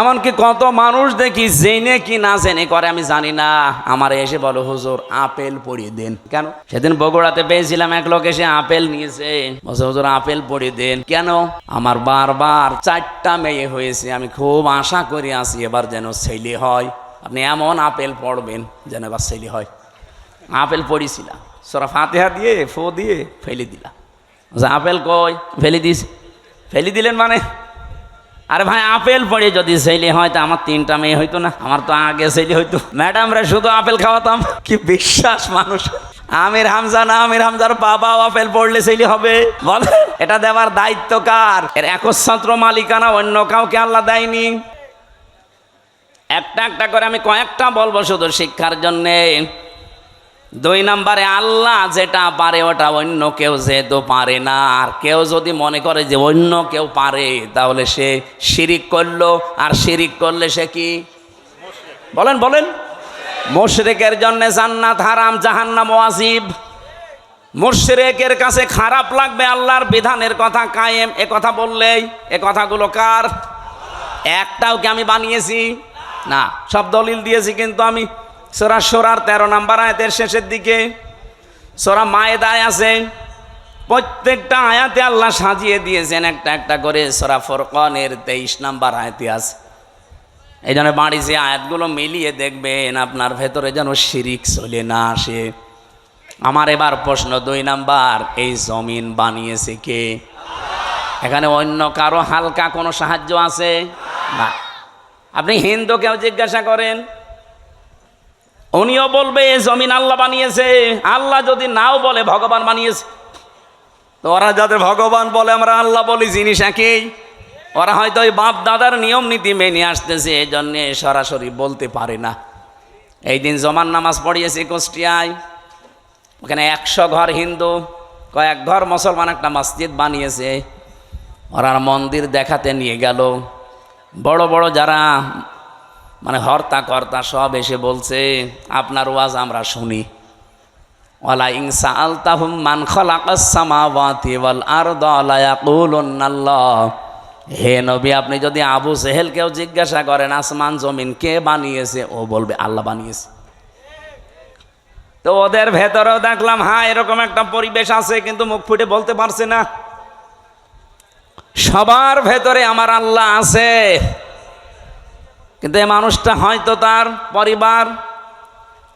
এমনকি কত মানুষ দেখি জেনে কি না জেনে করে, আমি জানি না। আমার এসে বলো, হুজুর, আপেল পড়িয়ে দেন। কেন? সেদিন বগুড়াতে পেয়েছিলাম এক লোক এসে আপেল নিয়েছে। হুজুর, আপেল পড়িয়ে দেন। কেন? আমার বারবার চারটা মেয়ে হয়েছে, আমি খুব আশা করি আসি এবার যেন ছেলে হয়। আপনি এমন আপেল পড়বেন যেন এবার ছেলে হয়। আপেল পড়িছিলাম সোরা ফাতেহা দিয়ে, ফো দিয়ে ফেলে দিলাম। আপেল কই? ফেলে দিস ফেলে দিলেন মানে? আরে ভাই, আপেল পড়ে যদি ছেলে হয়, তা আমার তিনটা মেয়ে হইতো না। আমার তো আগে ছেলে হইতো। ম্যাডামরা শুধু আপেল খাওয়াতাম। কি বিশ্বাস মানুষ। আমির হামজা না, আমির হামজার বাবাও আপেল পড়লে ছেলে হবে? বলে। এটা দেওয়ার দায়িত্ব কার? এর একচ্ছত্র মালিকানা অন্য কাউকে আল্লাহ দেয়নি। একটা একটা করে আমি কয়েকটা বলব শুধু শিক্ষার জন্যে। দুই নম্বরে, আল্লাহ যেটা পারে ওটা অন্য কেউ যেহেতু পারে না। আর কেউ যদি মনে করে যে অন্য কেউ পারে, তাহলে সে শিরিক করল। আর শিরিক করলে সে কি? বলেন বলেন। মুশরিকের জন্য জান্নাত হারাম, জাহান্নাম ওয়াজিব। মুশরিকের কাছে খারাপ লাগবে, আল্লাহর বিধানের কথা কায়েম। এ কথা বললেই, এ কথাগুলো কার? একটাও কি আমি বানিয়েছি? না, সব দলিল দিয়েছি, কিন্তু আমি সোরা সোরার তেরো নাম্বার আয়াতের শেষের দিকে, সোরা মায়েদায় আছে। প্রত্যেকটা আয়াতে আল্লাহ সাজিয়ে দিয়েছেন একটা একটা করে সোরা ফরকনের তেইশ নাম্বার আয়াতে আছে। এই জন্য বাড়ি যে আয়াতগুলো মিলিয়ে দেখবেন, আপনার ভেতরে যেন শিরিক চলে না আসে। আমার এবার প্রশ্ন, দুই নাম্বার, এই জমিন বানিয়েছে কে? এখানে অন্য কারও হালকা কোনো সাহায্য আছে? না। আপনি হিন্দুকেও জিজ্ঞাসা করেন উনিও বলবে জমিন আল্লাহ বানিয়েছে। আল্লাহ যদি নাও বলে, ভগবান বানিয়েছে। তো ওরা যাদের ভগবান বলে, আমরা আল্লাহ বলি, জিনিস একই। ওরা হয়তো ওই বাপ দাদার নিয়ম নীতি মেনে আসতেছে এই জন্যে সরাসরি বলতে পারে না। এই দিন জমান নামাজ পড়িয়েছি কুষ্টিয়ায়। ওখানে একশো ঘর হিন্দু, কয়েক ঘর মুসলমান একটা মসজিদ বানিয়েছে। ওরা মন্দির দেখাতে নিয়ে গেল। বড় বড় যারা মানে হর্তা কর্তা সব এসে বলছে, আপনার ওয়াজ আমরা শুনি। ওয়ালা ইনসা আলতাহুম মান হে নবী, আপনি যদি আবু সেহেলকেও জিজ্ঞাসা করেন, আসমান, জমিন কে বানিয়েছে? ও বলবে, আল্লাহ বানিয়েছে। তো ওদের ভেতরেও দেখলাম হ্যাঁ এরকম একটা পরিবেশ আছে, কিন্তু মুখ ফুটে বলতে পারছে না। সবার ভেতরে আমার আল্লাহ আছে। কিন্তু এই মানুষটা হয়তো তার পরিবার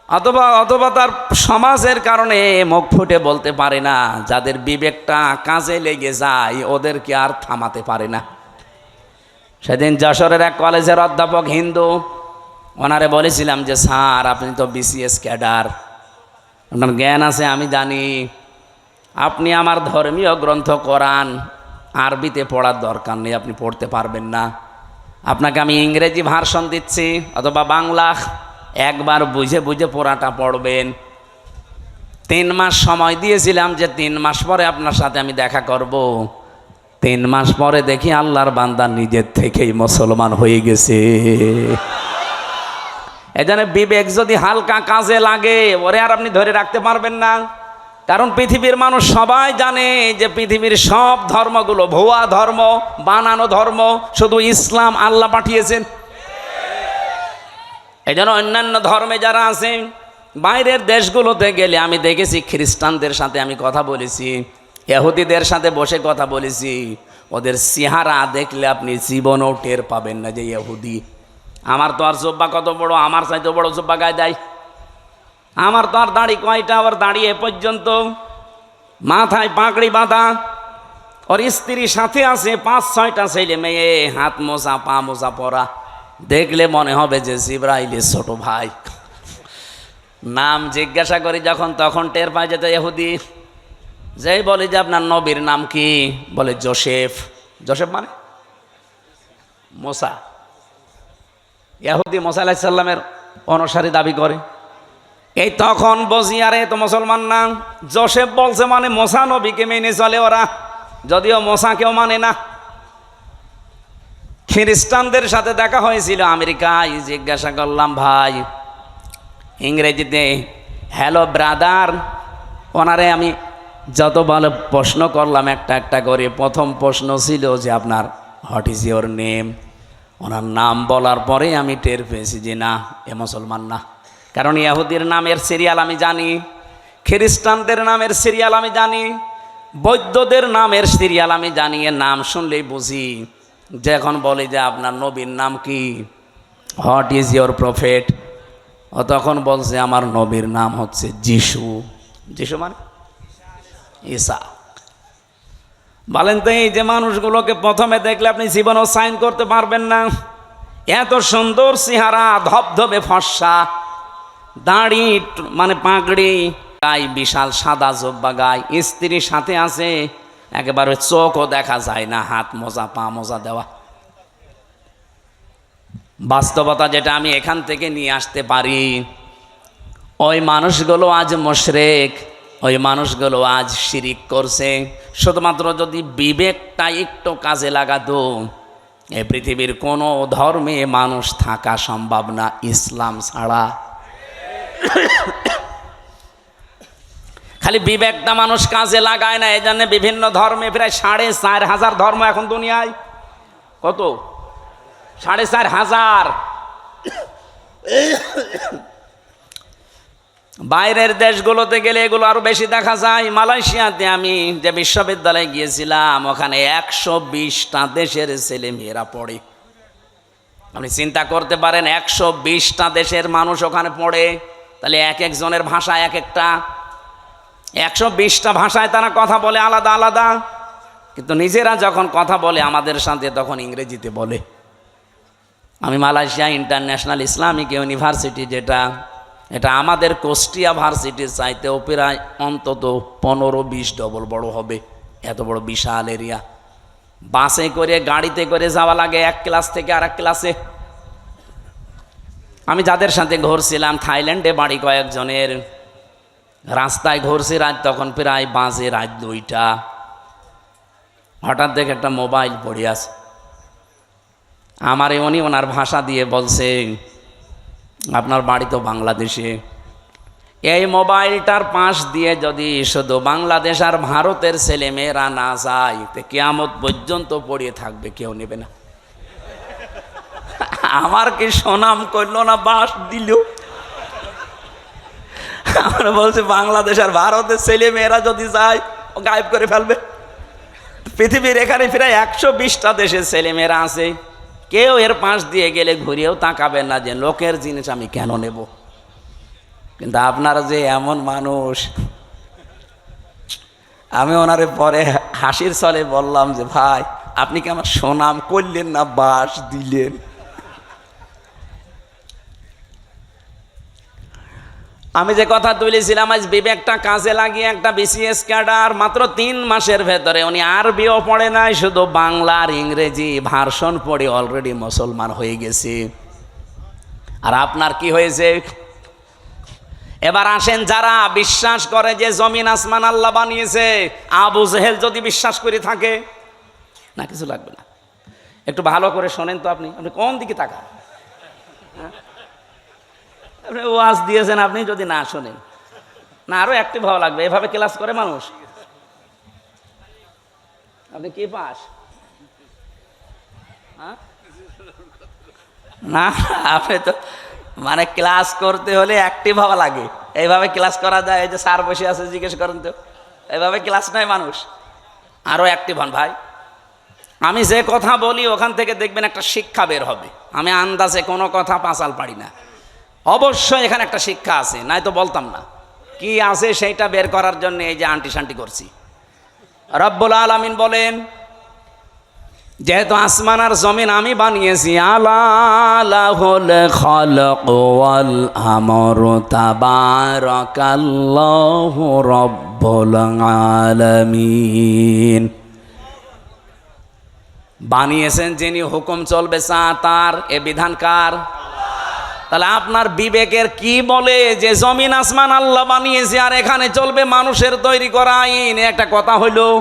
অথবা অথবা তার সমাজের কারণে মুখ ফুটে বলতে পারে না। যাদের বিবেকটা কাজে লেগে যায়, ওদেরকে আর থামাতে পারে না। সেদিন যশোরের এক কলেজের অধ্যাপক হিন্দু, ওনারে বলেছিলাম যে, স্যার, আপনি তো বিসিএস ক্যাডার। আপনার জ্ঞান আছে, আমি জানি। আপনি আমার ধর্মীয় গ্রন্থ কোরআন, আরবিতে পড়ার দরকার নেই, আপনি পড়তে পারবেন না। আপনাকে আমি ইংরেজি ভার্সন দিচ্ছি, অথবা বাংলা একবার বুঝে বুঝে পড়াটা পড়বেন। তিন মাস সময় দিয়েছিলাম যে তিন মাস পরে আপনার সাথে আমি দেখা করব। তিন মাস পরে দেখি আল্লাহর বান্দা নিজের থেকেই মুসলমান হয়ে গেছে। এজন্য বিবেক যদি হালকা কাজে লাগে, ওরে আর আপনি ধরে রাখতে পারবেন না। কারণ পৃথিবীর মানুষ সবাই জানে যে পৃথিবীর সব ধর্মগুলো ভুয়া ধর্ম, বানানো ধর্ম, শুধু ইসলাম আল্লাহ পাঠিয়েছেন। এই জন্য অন্যান্য ধর্মে যারা আছেন বাইরের দেশগুলোতে গেলে আমি দেখেছি খ্রিস্টানদের সাথে আমি কথা বলেছি এহুদিদের সাথে বসে কথা বলেছি। ওদের চেহারা দেখলে আপনি জীবনও টের পাবেন না যে ইহুদি। আমার তো আর জব্বা কত বড়, আমার চাইতে বড় জব্বা গায়ে দেয় আমার তো আর দাড়ি কয়টা? আবার দাঁড়িয়ে পর্যন্ত। মাথায় পাকড়ি বাঁধা। ওর স্ত্রী সাথে আছে, পাঁচ, ছয়টা ছেলে মেয়ে। হাত মোজা পা মোজা পরা। দেখলে মনে হবে যে জিব্রাইলের ছোট ভাই। নাম জিজ্ঞাসা করি যখন, তখন টের পায় যেত এহুদি যেই বলে যে আপনার নবীর নাম কি? বলে জোসেফ। জোসেফ মানে? মোসা ইয়াহুদি মোসা আলাহিসাল্লামের অনুসারী দাবি করে। এই তখন বসিয়ারে তো মুসলমান না? জোসেফ বলছে মানে মোসা নবীকে মেনে চলে ওরা। যদিও মোসা কেউ মানে না। খ্রিস্টানদের সাথে দেখা হয়েছিল আমেরিকায়। জিজ্ঞাসা করলাম, ভাই, ইংরেজিতে, হ্যালো, ব্রাদার। ওনারে আমি যত ভালো প্রশ্ন করলাম, একটা একটা করে, প্রথম প্রশ্ন ছিল যে, আপনার হোয়াট ইজ ইয়োর নেম ওনার নাম বলার পরে আমি টের পেয়েছি যে, না, এ মুসলমান না। কারণ ইয়াহুদির নামের সিরিয়াল আমি জানি, খ্রিস্টানদের নামের সিরিয়াল আমি জানি, বৌদ্ধদের নামের সিরিয়াল আমি জানি, এর নাম শুনলেই বুঝি। যে এখন বলে যে আপনার নবীর নাম কি? হোয়াট ইজ ইয়োর প্রফেট ও তখন বলছে আমার নবীর নাম হচ্ছে যিশু। যিশু মানে? ঈসা। বলেন তো এই যে মানুষগুলোকে প্রথমে দেখলে আপনি জীবনেও সাইন করতে পারবেন না। এত সুন্দর চেহারা, ধবধবে ফর্সা দাড়ি মানে পাগড়ি, গায়ে বিশাল সাদা জব্বা গায়ে, স্ত্রীর সাথে আছে, একেবারে চোখও দেখা যায় না, হাত মোজা, পা মোজা দেওয়া। বাস্তবতা যেটা আমি এখান থেকে নিয়ে আসতে পারি, ওই মানুষগুলো আজ মোশরেক, ওই মানুষগুলো আজ শিরিক করছে। শুধুমাত্র যদি বিবেকটা একটু কাজে লাগাতো এই পৃথিবীর কোনো ধর্মে মানুষ থাকা সম্ভব না, ইসলাম ছাড়া। খালি বিবেকটা মানুষ কাজে লাগায় না, এই জন্য বিভিন্ন ধর্মে প্রায় সাড়ে চার হাজার ধর্ম এখন দুনিয়ায়। কত? সাড়ে চার হাজার। বাইরের দেশগুলোতে গেলে এগুলো আরও বেশি দেখা যায়। মালয়েশিয়াতে আমি যে বিশ্ববিদ্যালয়ে গিয়েছিলাম, ওখানে একশো বিশটা দেশের ছেলে মেয়েরা পড়ে। আপনি চিন্তা করতে পারেন, একশো বিশটা দেশের মানুষ ওখানে পড়ে। তাহলে এক একজনের ভাষা এক একটা। একশো বিশটা ভাষায় তারা কথা বলে আলাদা আলাদা। কিন্তু নিজেরা যখন কথা বলে আমাদের সাথে তখন ইংরেজিতে বলে। আমি মালয়েশিয়া ইন্টারন্যাশনাল ইসলামিক ইউনিভার্সিটি যেটা, এটা আমাদের কোস্টিয়া ভার্সিটির চাইতেও প্রায় অন্তত পনেরো বিশ ডবল বড় হবে। এত বড় বিশাল এরিয়া। বাসে করে, গাড়িতে করে যাওয়া লাগে এক ক্লাস থেকে আর এক ক্লাসে। আমি যাদের সাথে ঘুরছিলাম, থাইল্যান্ডে বাড়ি কয়েকজনের। রাস্তায় ঘুরছি রাত, তখন প্রায় বাজে রাত দুইটা। হঠাৎ দেখে একটা মোবাইল পড়ে আছে। আমার উনি ওনার ভাষা দিয়ে বলছে, আপনার বাড়ি তো বাংলাদেশে। এই মোবাইলটার পাশ দিয়ে যদি শুধু বাংলাদেশ আর ভারতের ছেলেমেয়েরা না যায়, তো কেয়ামত পর্যন্ত পড়িয়ে থাকবে, কেউ নেবে না। আমার কি সুনাম করল না বাস দিল? আমরা বলছি, বাংলাদেশ আর ভারতের ছেলে মেয়েরা যদি যায়, ও গায়েব করে ফেলবে। পৃথিবীর এখানে প্রায় একশো বিশটা দেশের ছেলে মেয়েরা আছে। কেউ এর পাশ দিয়ে গেলে ঘুরিয়েও তাকাবেন না যে লোকের জিনিস আমি কেন নেব? কিন্তু আপনারা যে এমন মানুষ, আমি ওনারে পরে হাসির ছলে বললাম যে, ভাই, আপনি কি আমার সুনাম করলেন না বাস দিলেন? আমি যে কথা তুলেছিলাম, আজ বিবেকটা কাজে লাগিয়ে একটা বিসিএস ক্যাডার মাত্র তিন মাসের ভেতরে। উনি আরবিও পড়ে নাই, শুধু বাংলা আর ইংরেজি ভার্সন পড়ে অলরেডি মুসলমান হয়ে গেছে। আর আপনার কি হয়েছে? এবার আসেন যারা বিশ্বাস করে যে জমিন আসমান আল্লাহ বানিয়েছে, আবু জেহেল যদি বিশ্বাস করে থাকে, না, কিছু লাগবে না। একটু ভালো করে শোনেন তো আপনি আপনি কোন দিকে তাকান? আপনি ওয়াজ দিয়েছেন, আপনি যদি না শোনেন। না, আরও অ্যাক্টিভ হওয়া লাগবে, এভাবে ক্লাস করে মানুষ। আপনি কি পাস? হ্যাঁ? না, আপনি তো মানে ক্লাস করতে হলে অ্যাক্টিভ হওয়া লাগে। এইভাবে ক্লাস করা যায়, এই যে স্যার বসে আছে, জিজ্ঞেস করেন তো। এইভাবে ক্লাস নেয় মানুষ। আরও অ্যাক্টিভ হন ভাই। আমি যে কথা বলি, ওখান থেকে দেখবেন একটা শিক্ষা বের হবে। আমি আন্দাজে কোনো কথা পাঁচাল পারি না। অবশ্যই এখানে একটা শিক্ষা আছে, নাই তো বলতাম না। কি আছে সেইটা বের করার জন্য এই যে আন্টি শান্টি করছি। রব্বুল আলামিন বলেন, যেহেতু আসমান আর জমিন আমি বানিয়েছি আলাহুল খলক বানিয়েছেন যিনি হুকুম চলবে চা, তার, এ বিধানকার তাহলে আপনার বিবেকের কি বলে যে জমিন আসমান আল্লাহ বানিয়েছে আর এখানে চলবে মানুষের তৈরি করা আইন? একটা কথা হইল।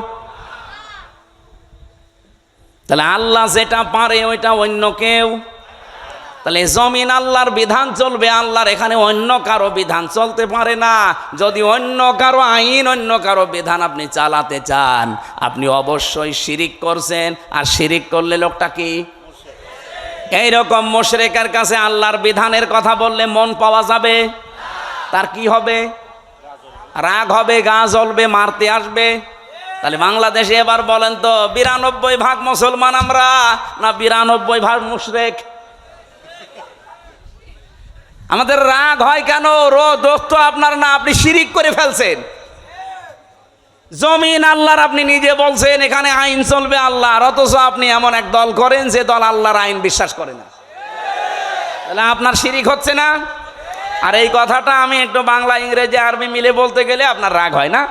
তাহলে আল্লাহ যেটা পারে ওইটা অন্য কেউ। তাহলে জমিন আল্লাহর বিধান চলবে, আল্লাহর এখানে অন্য কারও বিধান চলতে পারে না। যদি অন্য কারও আইন, অন্য কারও বিধান আপনি চালাতে চান, আপনি অবশ্যই শিরিক করছেন। আর শিরিক করলে লোকটা কি? এইরকম মোশরেকের কাছে আল্লাহর বিধানের কথা বললে মন পাওয়া যাবে? তার কি হবে? রাগ হবে, গা জ্বলবে, মারতে আসবে। তাহলে বাংলাদেশে এবার বলেন তো, বিরানব্বই ভাগ মুসলমান আমরা না বিরানব্বই ভাগ মুশরেক? আমাদের রাগ হয় কেন? রো দোষ তো আপনার না, আপনি শিরিক করে ফেলছেন। জমিন আল্লাহর আপনি নিজে বলছেন, এখানে আইন চলবে আল্লাহর অথচ আপনি এমন এক দল করেন যে দল আল্লাহর আইন বিশ্বাস করে না। তাহলে আপনার শিরিক হচ্ছে না? আর এই কথাটা আমি একটু বাংলা, ইংরেজি, আরবি মিলে বলতে গেলে আপনার রাগ হয় না?